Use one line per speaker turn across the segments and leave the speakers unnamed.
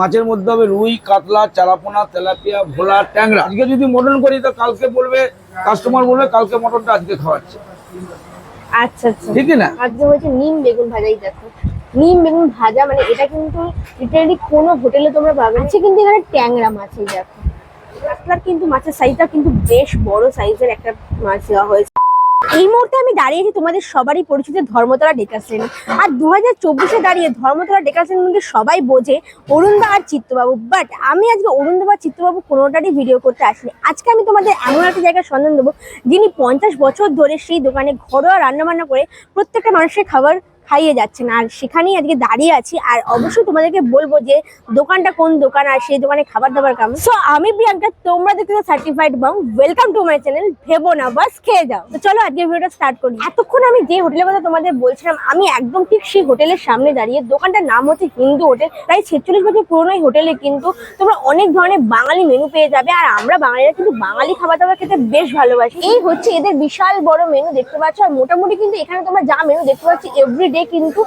মাছের মধ্যে হবে রুই কাতলা চালাপোনা তেলাপিয়া ভোলা ট্যাংরা। আজকে যদি মটন করি তো কালকে বলবে কাস্টমার বলবে কালকে মটনটা আজকে খাওয়াচ্ছে।
আচ্ছা আচ্ছা।
ঠিক না?
আজকে নিম বেগুন ভাজাই দেখো। নিম বেগুন ভাজা মানে এটা কিন্তু লিটারালি কোনো হোটেলে তোমরা পাবে না। কিন্তু এখানে ট্যাংরা মাছ এই দেখো। কাতলার কিন্তু মাছের সাইজটা কিন্তু বেশ বড় সাইজের একটা মাছ দেওয়া হয়েছে। এই মুহূর্তে আমি দাঁড়িয়েছি তোমাদের সবারই পরিচিত ধর্মতলা ডেকাসেন আর দু হাজার চব্বিশে দাঁড়িয়ে ধর্মতলা ডেকা শ্রেণি সবাই বোঝে অরুণদা আর চিত্তবাবু। বাট আমি আজকে অরুণদা বা চিত্তবাবু কোনোটারই ভিডিও করতে আসিনি। আজকে আমি তোমাদের এমন একটা জায়গার সন্ধান দেবো যিনি পঞ্চাশ বছর ধরে সেই দোকানে ঘরোয়া রান্নাবান্না করে প্রত্যেকটা মানুষের খাবার খাইয়ে যাচ্ছেন আর সেখানেই আজকে দাঁড়িয়ে আছি। আর অবশ্যই তোমাদেরকে বলব যে দোকানটা কোন দোকান আর সেই দোকানে খাবার দাবার কেমন। সো আমি প্রিয়াঙ্কা, তোমরা দেখতে সার্টিফাইড বাং ওয়েলকাম টু মাই চ্যানেল ভেবো না, বাস খেয়ে যাও। তো চলো আজকে ভিডিওটা স্টার্ট করি। এতক্ষণ আমি যে হোটেলের কথা তোমাদের বলছিলাম, আমি একদম ঠিক সেই হোটেলের সামনে দাঁড়িয়ে, দোকানটার নাম হচ্ছে হিন্দু হোটেল প্রায় ছেচল্লিশ বছর পুরনো এই হোটেলে কিন্তু তোমরা অনেক ধরনের বাঙালি মেনু পেয়ে যাবে। আর আমরা বাঙালিরা কিন্তু বাঙালি খাবার দাবার খেতে বেশ ভালোবাসি। এই হচ্ছে এদের বিশাল বড় মেনু দেখতে পাচ্ছ? আর মোটামুটি কিন্তু এখানে তোমরা যা মেনু দেখতে পাচ্ছ এভরিডে কিন্তু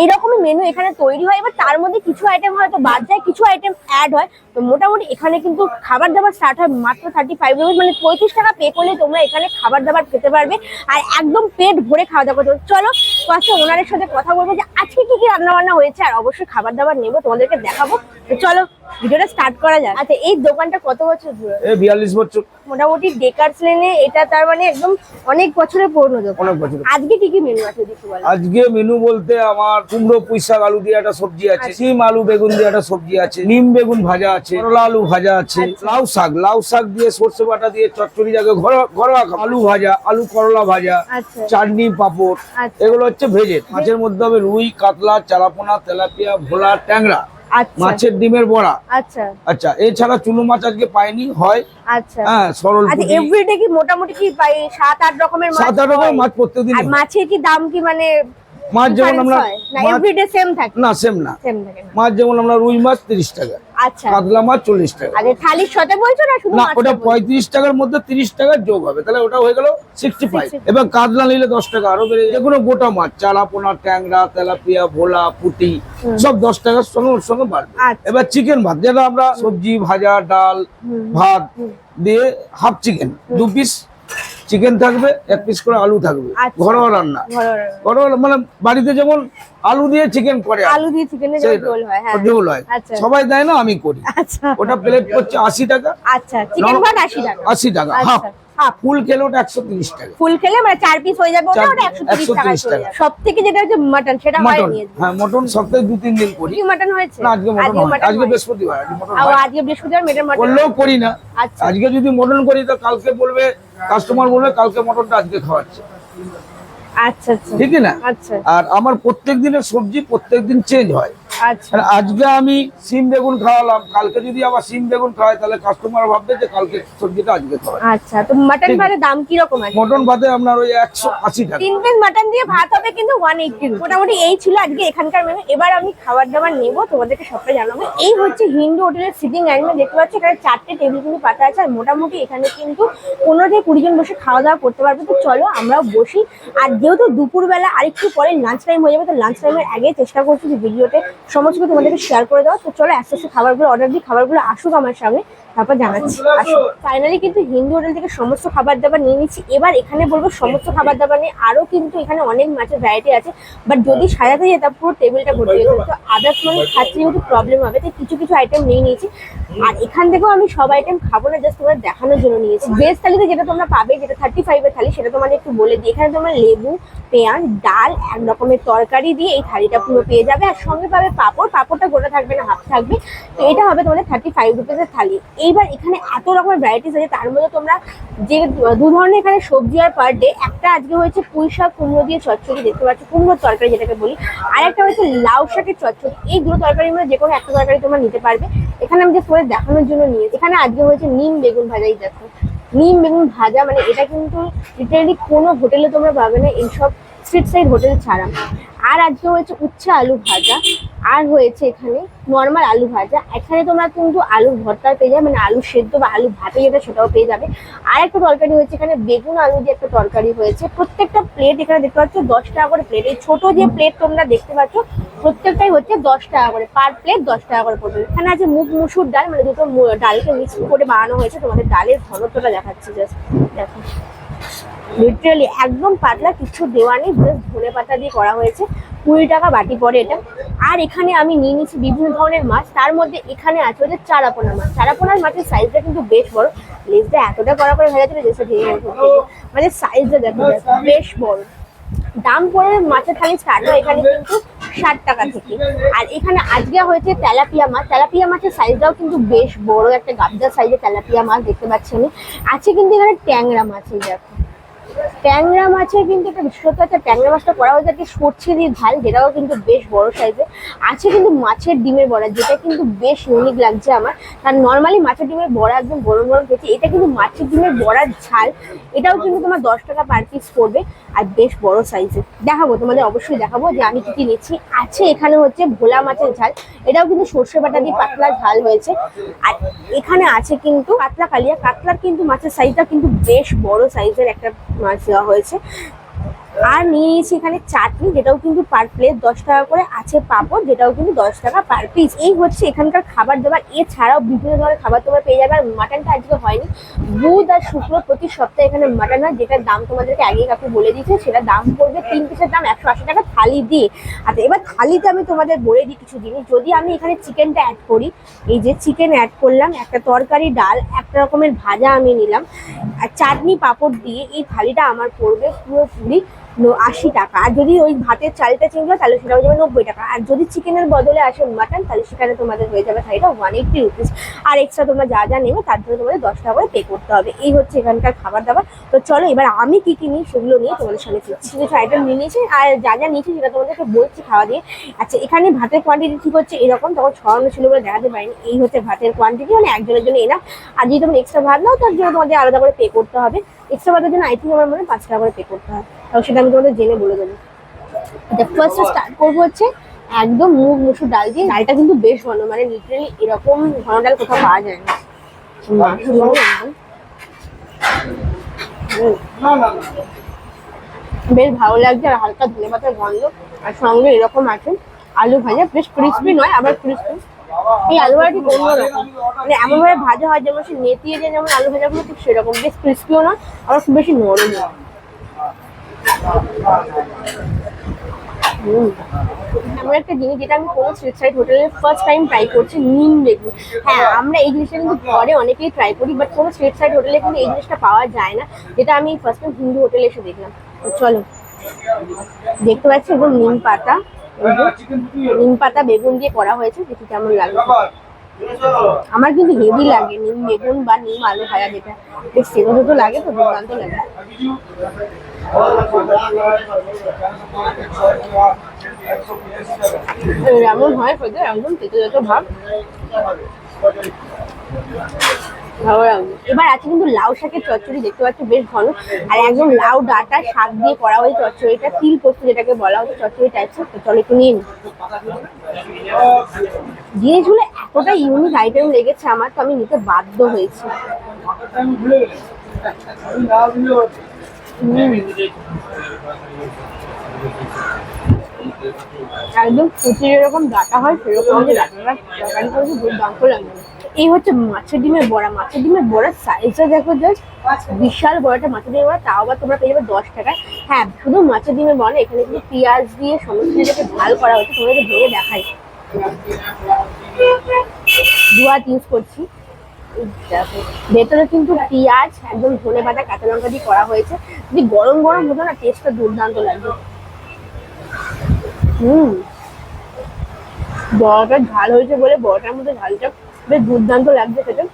এইরকমই মেনু এখানে তৈরি হয় এবার তার মধ্যে কিছু আইটেম হয়তো বাদ যায়, কিছু আইটেম অ্যাড হয় তো মোটামুটি এখানে কিন্তু খাবার দাবার স্টার্ট হয় মাত্র থার্টি ফাইভ রুপিস মানে পঁয়ত্রিশ টাকা পে করলে তোমরা এখানে খাবার দাবার খেতে পারবে আর একদম পেট ভরে খাওয়া দাওয়া করতে পারবে। চলো ফার্স্টে ওনারের সাথে কথা বলব যে আজকে কি কি রান্না বান্না হয়েছে আর অবশ্যই খাবার দাবার নেব তোমাদেরকে দেখাবো। তো চলো ভিডিওটা স্টার্ট করা যাক। আচ্ছা এই দোকানটা কত বছর ধরে?
বিয়াল্লিশ বছর।
মোটামুটি ডেকার্স লেনে এটা তার মানে একদম অনেক বছরের পুরনো দোকান।
অনেক বছর
আজকে কি কি মেনু আছে বলো।
আজকে মেনু বলতে আমার কুমড়ো পুঁই শাক আলু দিয়ে একটা সবজি আছে সিম আলু বেগুন দিয়ে একটা সবজি আছে নিম বেগুন ভাজা আছে করলা আলু ভাজা আছে লাউ শাক লাউ শাক দিয়ে সর্ষে বাটা দিয়ে চচ্চড়ি যাকে ঘরোয়া ঘরোয়া আলু ভাজা আলু করলা ভাজা
আচ্ছা।
চাটনি পাঁপড়
আচ্ছা।
এগুলো হচ্ছে ভেজে। মাছের মধ্যে হবে রুই কাতলা চারাপোনা তেলাপিয়া ভোলা ট্যাংরা
আচ্ছা।
মাছের ডিমের বড়া।
আচ্ছা।
আচ্ছা এছাড়া চুনো মাছ আজকে পাইনি হয়।
আচ্ছা।
হ্যাঁ সরল
আচ্ছা এভরিডে কি মোটামুটি কি পাই? সাত আট রকমের মাছ
সাত আট রকম মাছ প্রত্যেকদিন
আর মাছের কি দাম কি মানে
মাছ যেমন আমরা?
না এভরিডে সেম থাকে?
না সেম না।
সেম থাকে না।
মাছ যেমন আমরা রুই মাছ তিরিশ টাকা।
আচ্ছা।
কাতলা মাছ চল্লিশ টাকা।
আরে থালির সাথে বলছো না শুধু
না ওটা পঁয়ত্রিশ টাকার মধ্যে তিরিশ টাকার যোগ হবে। তাহলে ওটা হয়ে গেল সিক্সটি ফাইভ এবার কাতলা নিলে দশ টাকা আরও বেড়ে যে কোনো গোটা মাছ চালা পোনা ট্যাংরা তেলাপিয়া ভোলা পুটি সব দশ টাকার সঙ্গে ওর সঙ্গে বাড়বে।
আচ্ছা।
এবার চিকেন ভাত যেটা আমরা সবজি ভাজা ডাল ভাত দিয়ে হাফ চিকেন দু পিস চিকেন থাকবে এক পিস করে আলু থাকবে।
আচ্ছা।
ঘরোয়া রান্না।
ঘরোয়া।
মানে বাড়িতে যেমন আলু দিয়ে চিকেন করে
আলু দিয়ে
চিকেন
ঝোল হয় হ্যাঁ।
হয়।
আচ্ছা।
সবাই দেয় না আমি করি।
আচ্ছা।
ওটা প্লেট করছে আশি টাকা।
আচ্ছা চিকেন আশি টাকা।
আশি টাকা। হাফ ফুল খেলে ওটা একশো তিরিশ টাকা।
ফুল খেলে মানে চার পিস হয়ে যাবে ওটা একশো তিরিশ
130
টাকা
টাকা।
সব থেকে যেটা হচ্ছে মাটন সেটা হয়
মটন হ্যাঁ সপ্তাহে দু তিন দিন করি।
মাটন হয়েছে?
না আজকে মটন হয় আজকে
হয়।
বৃহস্পতিবার আজকে মটন
আর
হয়।
আজকে বৃহস্পতিবার মেটের মাটন
করলেও করি না।
আচ্ছা।
আজকে যদি মটন করি তো কালকে বলবে কাস্টমার বলবে কালকে মটনটা আজকে খাওয়াচ্ছে।
আচ্ছা আচ্ছা।
ঠিক না?
আচ্ছা।
আর আমার প্রত্যেক দিনের সবজি প্রত্যেক দিন চেঞ্জ হয়। আজকে আমি সিম বেগুন খাওয়ালাম কালকে যদি আবার সিম বেগুন খাওয়াই তাহলে কাস্টমার ভাববে যে কালকে সবজিটা আজকে খাওয়াই।
আচ্ছা তো মাটন ভাতের দাম কি রকম আছে?
মটন ভাতে আপনার ওই একশো আশি টাকা।
তিন পিস মাটন দিয়ে ভাত হবে কিন্তু ওয়ান এইটি মোটামুটি এই ছিল আজকে এখানকার মেনু এবার আমি খাবার দাবার নেব তোমাদেরকে সবটা জানাব। এই হচ্ছে হিন্দু হোটেলের সিটিং অ্যারেঞ্জমেন্ট দেখতে পাচ্ছ এখানে চারটে টেবিল কিন্তু পাতা আছে আর মোটামুটি এখানে কিন্তু পনেরো থেকে কুড়ি জন বসে খাওয়া দাওয়া করতে পারবে। তো চলো আমরাও বসি। আর যেহেতু দুপুরবেলা আরেকটু পরে লাঞ্চ টাইম হয়ে যাবে তো লাঞ্চ টাইমের আগে চেষ্টা করছি যে ভিডিওতে সমস্ত তোমাদেরকে শেয়ার করে দেওয়া তো চলো আস্তে খাবারগুলো অর্ডার দিই খাবারগুলো আসুক আমার সামনে। তারপর জানাচ্ছি। আসুক ফাইনালি কিন্তু হিন্দু হোটেল থেকে সমস্ত খাবার দাবার নিয়ে নিচ্ছি। এবার এখানে বলব সমস্ত খাবার দাবার নিয়ে আরও কিন্তু এখানে অনেক মাছের ভ্যারাইটি আছে। বাট যদি সাজাতে যেতাম পুরো টেবিলটা ভর্তি যেত তো আদার্স মানে খাচ্ছে যেহেতু প্রবলেম হবে, তাই কিছু কিছু আইটেম নিয়ে নিয়েছি। আর এখান থেকেও আমি সব আইটেম খাব না জাস্ট তোমার দেখানোর জন্য নিয়েছি। ভেজ থালিতে যেটা তোমরা পাবে, যেটা থার্টি ফাইভের থালি, সেটা তোমাদের একটু বলে দিই। এখানে তোমরা লেবু, পেঁয়াজ, ডাল, এক রকমের তরকারি দিয়ে এই থালিটা পুরো পেয়ে যাবে। আর সঙ্গে পাবে পাঁপড়। পাঁপড়টা গোটা থাকবে না হাফ থাকবে। তো এটা হবে তোমাদের থার্টি ফাইভ রুপিসের থালি। এইবার এখানে এত রকমের ভ্যারাইটিস আছে, তার মধ্যে তোমরা যে দু ধরনের এখানে সবজি আর পার ডে একটা আজকে হয়েছে পুঁই শাক, কুমড়ো দিয়ে চচ্চড়ি দেখতে পাচ্ছ, কুমড়োর তরকারি যেটাকে বলি। আর একটা হয়েছে লাউ শাকের চচ্চড়ি, এই দুটো তরকারির মধ্যে যে কোনো একটা তরকারি তোমরা নিতে পারবে। এখানে আমি যে তোমাদের দেখানোর জন্য নিয়েছি। এখানে আজকে হয়েছে নিম বেগুন ভাজাই দেখো। নিম বেগুন ভাজা মানে এটা কিন্তু লিটারালি কোনো হোটেলে তোমরা পাবে না এইসব স্ট্রিট সাইড হোটেল ছাড়া। আর আজকে হয়েছে উচ্ছে আলু ভাজা। আর হয়েছে এখানে নর্মাল আলু ভাজা। এখানে তোমরা কিন্তু আলুর ভর্তা পেয়ে যাবে মানে আলু সেদ্ধ বা আলু ভাতে যেটা সেটাও পেয়ে যাবে। আর একটা তরকারি হয়েছে এখানে বেগুন আলু দিয়ে একটা তরকারি হয়েছে। প্রত্যেকটা প্লেট এখানে দেখতে পাচ্ছ, দশ টাকা করে প্লেট এই ছোট যে প্লেট তোমরা দেখতে পাচ্ছ, প্রত্যেকটাই হচ্ছে দশ টাকা করে। পার প্লেট দশ টাকা করে পড়বে। এখানে আছে মুগ মুসুর ডাল মানে দুটো ডালকে মিক্স করে বানানো হয়েছে। তোমাদের ডালের ঘনত্বটা দেখাচ্ছে জাস্ট দেখো। লিটারালি একদম পাতলা, কিছু দেওয়া নেই জাস্ট ধনে পাতা দিয়ে করা হয়েছে। কুড়ি টাকা বাটি পড়ে এটা। আর এখানে আমি নিয়ে নিয়েছি বিভিন্ন ধরনের মাছ। তার মধ্যে এখানে আছে হচ্ছে চারাপোনা মাছ। চারাপোনার মাছের সাইজটা কিন্তু বেশ বড়। লেজটা এতটা করা করে হয়ে ছিল লেজটা ভেঙে মানে সাইজটা দেখো বেশ বড়। দাম পড়ে মাছের থালি স্টার্ট হয় এখানে কিন্তু ষাট টাকা থেকে। আর এখানে আজকে হয়েছে তেলাপিয়া মাছ। তেলাপিয়া মাছের সাইজটাও কিন্তু বেশ বড়। একটা গাবদা সাইজের তেলাপিয়া মাছ দেখতে পাচ্ছি আমি। আছে কিন্তু এখানে ট্যাংরা মাছ, এই দেখো। ট্যাংরা মাছের কিন্তু একটা বিশেষত্ব আছে, ট্যাংরা মাছটা করা হয়েছে একটা সর্ষে দিয়ে ঝাল, যেটাও কিন্তু বেশ বড় সাইজের আছে কিন্তু মাছের ডিমের বড়া, যেটা কিন্তু বেশ ইউনিক লাগছে আমার। আর নর্মালি মাছের ডিমের বড়া একদম গরম গরম খেয়েছি, এটা কিন্তু মাছের ডিমের বড়ার ঝাল। এটাও কিন্তু তোমার দশ টাকা পার পিস পড়বে, আর বেশ বড় সাইজের দেখাবো, তোমাদের অবশ্যই দেখাবো যে আমি কি কি নিচ্ছি। আছে এখানে হচ্ছে ভোলা মাছের ঝাল, এটাও কিন্তু সর্ষে বাটা দিয়ে পাতলা ঝাল হয়েছে। আর এখানে আছে কিন্তু কাতলা কালিয়া, কাতলার কিন্তু মাছের সাইজটা কিন্তু বেশ বড় সাইজের একটা মাছ। দেওয়া হয়েছে। আর নিয়ে নিয়েছি এখানে চাটনি, যেটাও কিন্তু পার প্লেট দশ টাকা করে আছে পাঁপড়, যেটাও কিন্তু দশ টাকা পার পিস এই হচ্ছে এখানকার খাবার দাবার। এছাড়াও বিভিন্ন ধরনের খাবার তোমরা পেয়ে যাবে। আর মাটনটা আজকে হয়নি। বুধ আর শুক্র প্রতি সপ্তাহে এখানে মাটন হয়, যেটার দাম তোমাদেরকে আগে কাকু বলে দিয়েছে। সেটা দাম পড়বে তিন পিসের দাম একশো আশি টাকা থালি দিয়ে। আচ্ছা এবার থালিতে আমি তোমাদের বলে দিই কিছু জিনিস। যদি আমি এখানে চিকেনটা অ্যাড করি, এই যে চিকেন অ্যাড করলাম, একটা তরকারি, ডাল, একটা রকমের ভাজা আমি নিলাম। আর চাটনি, পাঁপড় দিয়ে এই থালিটা আমার পড়বে পুরোপুরি আশি টাকা। আর যদি ওই ভাতের চালটা চেঞ্জ হয়, তাহলে সেটা হয়ে যাবে নব্বই টাকা। আর যদি চিকেনের বদলে আসে মাটন তাহলে সেখানে তোমাদের হয়ে যাবে থালিটা ওয়ান এইটটি রুপিস আর এক্সট্রা তোমরা যা যা নেবে, তার জন্য তোমাদের দশ টাকা করে পে করতে হবে। এই হচ্ছে এখানকার খাবার দাবার তো চলো, এবার আমি কী কী নিই সেগুলো নিয়ে তোমাদের সামনে কিছু কিছু আইটেম নিয়ে নিয়েছি, আর যা যা নিয়েছি সেটা তোমাদেরকে বলছি খাওয়া দিয়ে। আচ্ছা এখানে ভাতের কোয়ান্টিটি ঠিক হচ্ছে এরকম, তখন ছড়ানো ছিল বলে দেখাতে পারিনি। এই হচ্ছে ভাতের কোয়ান্টিটি মানে একজনের জন্য এনাফ আর যদি তোমরা এক্সট্রা ভাত নাও, তার জন্য তোমাদের আলাদা করে পে করতে হবে। এক্সট্রা ভাতের জন্য আই আমার মনে হয় পাঁচ টাকা করে পে করতে হয় তাও সেটা আমি তোমাদের জেনে বলে দেবো। ফার্স্ট স্টার্ট করব হচ্ছে একদম মুগ মুসুর ডাল দিয়ে। ডালটা কিন্তু বেশ ঘন মানে লিটারালি এরকম ঘন ডাল কোথাও পাওয়া যায় না। বেশ ভালো লাগছে আর হালকা ধনে পাতার গন্ধ। আর সঙ্গে এরকম আছে আলু ভাজা, বেশ ক্রিসপি নয়, আবার ক্রিসপি এই আলু ভাজাটি অন্যরকম মানে এমনভাবে ভাজা হয় যেমন সে নেতিয়ে যায়, যেমন আলু ভাজাগুলো ঠিক সেরকম। বেশ ক্রিসপিও না আবার খুব বেশি নরম হুম। এমন একটা জিনিস যেটা আমি কোনো স্ট্রিট সাইড হোটেলে ফার্স্ট টাইম ট্রাই করছি নিম বেগুন। হ্যাঁ আমরা এই জিনিসটা কিন্তু ঘরে অনেকেই ট্রাই করি বাট কোনো স্ট্রিট সাইড হোটেলে কিন্তু এই জিনিসটা পাওয়া যায় না, যেটা আমি ফার্স্ট টাইম হিন্দু হোটেলে এসে দেখলাম। চলো, দেখতে পাচ্ছি একদম নিম পাতা নিম পাতা, বেগুন দিয়ে করা হয়েছে, দেখি কেমন লাগছে আমার কিন্তু হেভি লাগে, নিম, বেগুন বা নিম, আলু ভাজা যেটা বেশ সেরো তো লাগে তো, দুর্দান্ত লাগে। এমন হয় খেতে একদম তেতো তেতো ভাব। এবার আছে কিন্তু লাউ শাকের চচ্চড়ি, দেখতে পাচ্ছ বেশ ঘন। আর একদম লাউ ডাটা শাক দিয়ে করা হয় চচ্চড়িটা, তিল পোস্ত যেটাকে বলা হচ্ছে চচ্চড়ি টাইপসের তো চলো একটু নিয়ে জিনিসগুলো এতটা ইউনিক আইটেম লেগেছে আমার, তো আমি নিতে বাধ্য হয়েছি। একদম ফুচি যেরকম ডাটা হয়, সেরকম যে ডাটাটা তরকারি করেছে, দুর্দান্ত লাগে। এই হচ্ছে মাছের ডিমের বড়া। মাছের ডিমের বড়ার সাইজটা দেখো জাস্ট বিশাল বড়টা মাছের ডিমের বড়া, তাও আবার তোমরা পেয়ে যাবে দশ টাকায় হ্যাঁ শুধু মাছের ডিমের বড়া এখানে কিন্তু পেঁয়াজ দিয়ে সমস্ত কিছুকে ঝাল করা হচ্ছে, তোমাদেরকে ভেঙে দেখাই। দু হাত ইউজ করছি। ভেতরে কিন্তু পেঁয়াজ, একদম ধনে পাতা, কাঁচা লঙ্কা দিয়ে করা হয়েছে। যদি গরম গরম হতো না টেস্টটা দুর্দান্ত লাগবে হুম। বড়াটা ঝাল হয়েছে বলে বড়াটার মধ্যে ঝালটা বেশ দুর্দান্ত লাগছে খেতে।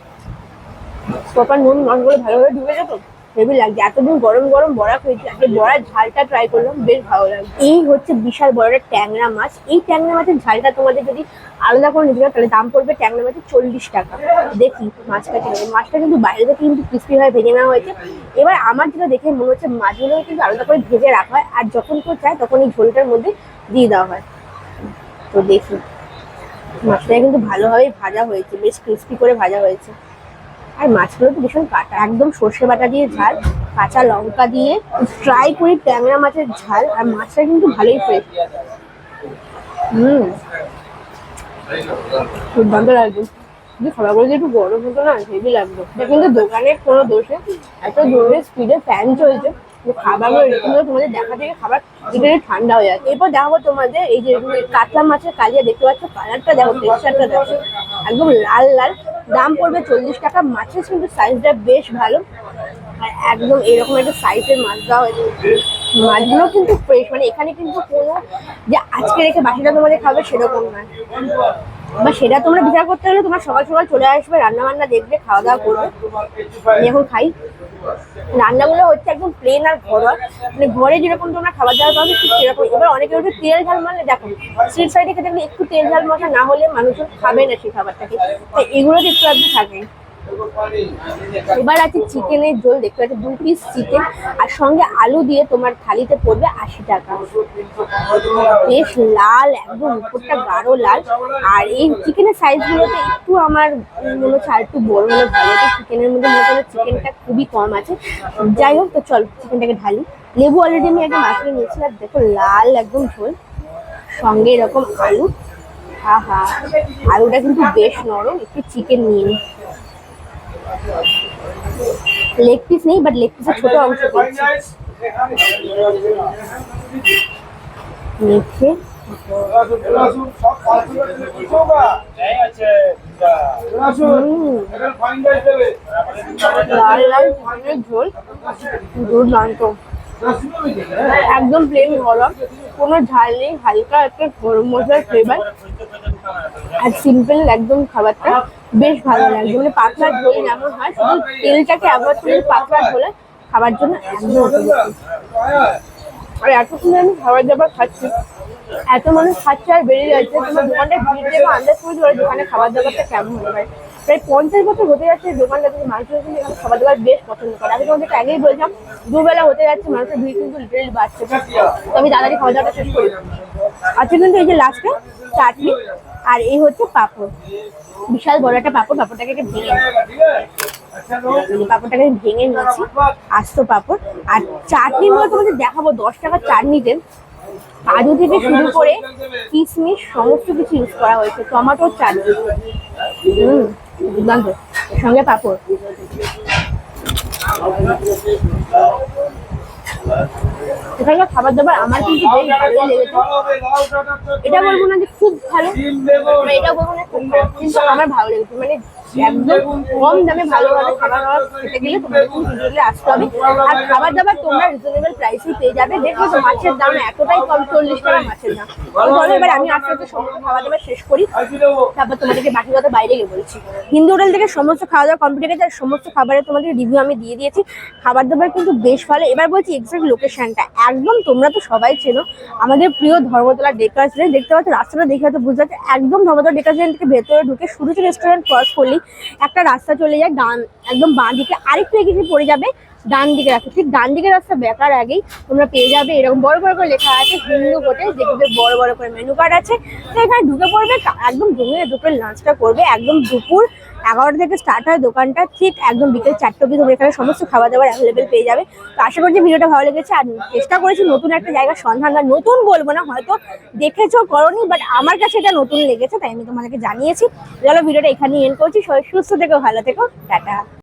প্রপার নুন মাছগুলো ভালোভাবে ঢুকে যেত হেভি লাগছে। এতদিন গরম গরম বড়া খেয়েছি, আজকে বড়ার ঝালটা ট্রাই করলাম, বেশ ভালো লাগছে। এই হচ্ছে বিশাল বড় একটা ট্যাংরা মাছ। এই ট্যাংরা মাছের ঝালটা তোমাদের যদি আলাদা করে নিতে তাহলে দাম পড়বে ট্যাংরা মাছের চল্লিশ টাকা। দেখি মাছটা কীরকম মাছটা কিন্তু বাইরে থেকে কিন্তু ক্রিস্পি হয়ে ভেজে নেওয়া হয়েছে। এবার আমার যেটা দেখে মনে হচ্ছে মাছগুলো কিন্তু আলাদা করে ভেজে রাখা হয়। আর যখন কেউ চায়, তখন এই ঝোলটার মধ্যে দিয়ে দেওয়া হয়। তো দেখি। মাছটা কিন্তু ভালোভাবেই ভাজা হয়েছে, বেশ ক্রিস্পি করে ভাজা হয়েছে। আর মাছগুলো তো ভীষণ কাটা, একদম সর্ষে বাটা দিয়ে ঝাল, কাঁচা লঙ্কা দিয়ে ট্রাই করি ট্যাংরা মাছের ঝাল, আর মাছটা কিন্তু ভালোই ফ্রেশ হুম। দুর্দান্ত লাগবে যদি খাবারগুলো যদি একটু গরম হতো না হেভি লাগতো। এটা কিন্তু দোকানের কোনো দোষে এত জোরে স্পিডে ফ্যান চলছে। যে খাবারগুলো তোমাদের থেকে খাবার ঠান্ডা হয়ে এরপর দেখাবো তোমাদের এই যে মাছের দেখতে কালারটা দেখো একদম লাল লাল। দাম পড়বে চল্লিশ টাকা। মাছের কিন্তু সাইজটা বেশ ভালো। আর একদম এরকম একটা সাইজের মাছ দেওয়া হয়েছে। মাছগুলো কিন্তু ফ্রেশ মানে এখানে কিন্তু কোনো যে আজকে রেখে বাকিটা তোমাদের খাবে সেরকম নয়। বা সেটা তোমরা বিচার করতে হলে তোমার সকাল সকাল চলে আসবে রান্না বান্না দেখবে খাওয়া দাওয়া করবে। আমি এখন খাই। রান্নাগুলো হচ্ছে একদম প্লেন আর ঘরোয়া। মানে ঘরে যেরকম তোমরা খাবার দাবার পাবে, ঠিক সেরকম। এবার অনেকে হচ্ছে তেল ঝাল মারলে দেখো স্ট্রিট সাইডে খেতে একটু তেল ঝাল মশা না হলে মানুষজন খাবে না সেই খাবারটাকে। তাই এগুলো একটু আপনি থাকে। এবার আছে চিকেনের ঝোল, দেখতে পাচ্ছি দু পিস চিকেন আর সঙ্গে আলু দিয়ে তোমার থালিতে পড়বে আশি টাকা। বেশ লাল, একদম উপরটা গাঢ় লাল। আর এই চিকেনের সাইজগুলোতে একটু আমার মনে হচ্ছে আর একটু বড় হলে ভালো চিকেনের মধ্যে মনে হচ্ছে চিকেনটা খুবই কম আছে। যাই হোক, তো চল চিকেনটাকে ঢালি। লেবু অলরেডি আমি একদম নিয়েছি, আর দেখো লাল একদম ঝোল। সঙ্গে এরকম আলু। হা হা। আলুটা কিন্তু বেশ নরম, একটু চিকেন নিয়ে নিই লেগ পিস নেই বাট লেগ পিসের ছোট অংশ পেয়েছি মেখে হুম, লাল লাল ধানের ঝোল দুর্দান্ত একদম প্লেন গরম। কোনো ঝাল নেই, হালকা একটা গরম মশলার ফ্লেভার আর সিম্পল একদম খাবারটা বেশ ভালো লাগছে মানে পাতলা ঝোল যেমন হয়, শুধু তেলটাকে অ্যাভয়েড করে পাতলা ঝোলে খাবার জন্য একদম আর এত সুন্দর আমি খাবার দাবার খাচ্ছি। এত মানুষ খাচ্ছে আর বেড়ে যাচ্ছে, তোমার দোকানটা ভিড় দেখে আন্দাজ করে ধরে দোকানে খাবার দাবারটা কেমন পারে প্রায় পঞ্চাশ বছর হতে যাচ্ছে দোকানটা থেকে মানুষের কিন্তু এখানে খাবার দাবার বেশ পছন্দ করে। আমি তোমাদেরকে আগেই বলছিলাম দুবেলা হতে যাচ্ছে মানুষের ভিড় কিন্তু লিটারেলি বাড়ছে। তো আমি তাড়াতাড়ি খাওয়া দাওয়াটা শেষ করি। আজকে কিন্তু এই যে লাস্টে চাটনি আর এই হচ্ছে পাঁপড়। বিশাল বড় একটা পাঁপড়, পাঁপড়টাকে ভেঙে পাঁপড়টাকে আমি ভেঙে নিয়েছি, আস্ত পাঁপড়। আর চাটনির মধ্যে তোমাদের দেখাবো, দশ টাকার চাটনিতে কাজু থেকে শুরু করে কিশমিশ, সমস্ত কিছু ইউজ করা হয়েছে টমেটোর চাটনি। হুম। দুর্দান্ত সঙ্গে পাপড়। এখানকার খাবার দাবার আমার কিন্তু বেশ ভালোই লেগেছে। এটা বলব না যে খুব ভালো এটা বলব না খুব ভালো কিন্তু আমার ভালো লেগেছে। মানে একদম কম দামে ভালোভাবে খাবার দাবার খেতে গেলে তোমাদের আসতে হবে। আর খাবার দাবার তোমরা রিজনেবল প্রাইসেই পেয়ে যাবে। দেখবে তো মাছের দাম এতটাই কম, চল্লিশ টাকা মাছের দাম। এবার আমি আস্তে আস্তে সমস্ত খাবার দাবার শেষ করি। তারপর তোমাদেরকে বাকি কথা বাইরে গিয়ে বলছি। হিন্দু হোটেল থেকে সমস্ত খাওয়া দাওয়া কমপ্লিট হয়ে গেছে। সমস্ত খাবারের তোমাদের রিভিউ আমি দিয়ে দিয়েছি। খাবার দাবার কিন্তু বেশ ভালো। এবার বলছি এক্সাক্ট লোকেশনটা একদম তোমরা তো সবাই চেনো। আমাদের প্রিয় ধর্মতলা ডেকা রেস্টুরেন্ট দেখতে পাচ্ছ, রাস্তাটা দেখে হয়তো বুঝতে পারছ। একদম ধর্মতলা ডেকা রেস্টুরেন্ট থেকে ভেতরে ঢুকে সুরুচি রেস্টুরেন্ট ক্রস করলেই একটা রাস্তা চলে যায় ডান একদম বাঁ দিকে। আরেকটু এগিয়ে পড়ে যাবে। ডান দিকে রাস্তা ঠিক ডান দিকে রাস্তা বেকার আগেই তোমরা পেয়ে যাবে এরকম বড় বড় করে লেখা আছে, হিন্দু হোটেল যেগুলো বড় বড় করে মেনু কার্ড আছে। তো এখানে ঢুকে পড়বে একদম জমিয়ে দুপুরে লাঞ্চটা করবে, একদম দুপুর এগারোটা থেকে স্টার্ট হয় দোকানটা। ঠিক একদম বিকেল চারটে অব্দি তোমরা এখানে সমস্ত খাবার দাবার অ্যাভেলেবেল পেয়ে যাবে। তো আশা করছি ভিডিওটা ভালো লেগেছে আর চেষ্টা করেছি নতুন একটা জায়গার সন্ধান বা নতুন বলব না, হয়তো দেখেছ, করনি বাট আমার কাছে এটা নতুন লেগেছে, তাই আমি তোমাদেরকে জানিয়েছি। চলো ভিডিওটা এখানেই এন্ড করছি। সবাই সুস্থ থেকো, ভালো থেকো, টাটা।